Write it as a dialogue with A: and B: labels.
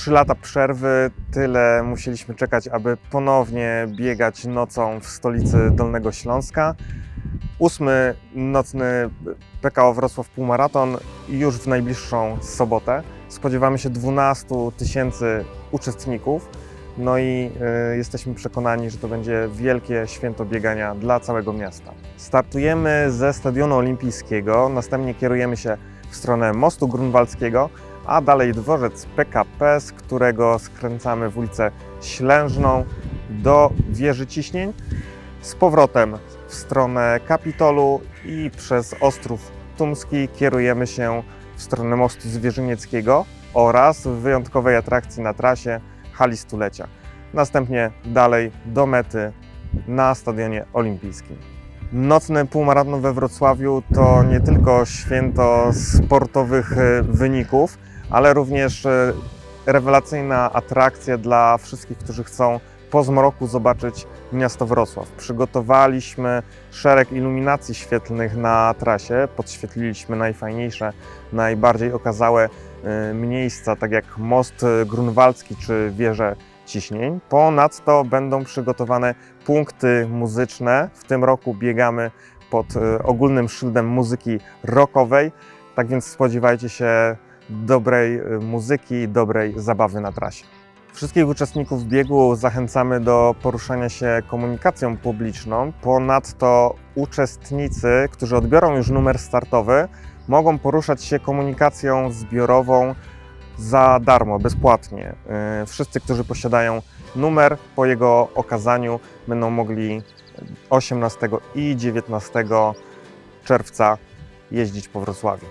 A: trzy lata przerwy, tyle musieliśmy czekać, aby ponownie biegać nocą w stolicy Dolnego Śląska. Ósmy nocny PKO Wrocław Półmaraton już w najbliższą sobotę. Spodziewamy się 12 tysięcy uczestników. No i y, jesteśmy przekonani, że to będzie wielkie święto biegania dla całego miasta. Startujemy ze Stadionu Olimpijskiego, następnie kierujemy się w stronę Mostu Grunwaldzkiego, a dalej dworzec PKP, z którego skręcamy w ulicę Ślężną do wieży ciśnień, z powrotem w stronę Kapitolu i przez Ostrów Tumski kierujemy się w stronę mostu Zwierzynieckiego oraz wyjątkowej atrakcji na trasie hali stulecia. Następnie dalej do mety na Stadionie Olimpijskim. Nocny półmaraton we Wrocławiu to nie tylko święto sportowych e, wyników, ale również e, rewelacyjna atrakcja dla wszystkich, którzy chcą po zmroku zobaczyć miasto Wrocław. Przygotowaliśmy szereg iluminacji świetlnych na trasie, podświetliliśmy najfajniejsze, najbardziej okazałe e, miejsca, tak jak most grunwaldzki czy wieże ciśnień. Ponadto będą przygotowane punkty muzyczne. W tym roku biegamy pod e, ogólnym szyldem muzyki rockowej, tak więc spodziewajcie się dobrej e, muzyki, dobrej zabawy na trasie. Wszystkich uczestników biegu zachęcamy do poruszania się komunikacją publiczną. Ponadto uczestnicy, którzy odbiorą już numer startowy, mogą poruszać się komunikacją zbiorową za darmo, bezpłatnie. Yy, Wszyscy, którzy posiadają numer po jego okazaniu, będą mogli 18 i 19 czerwca jeździć po Wrocławiu.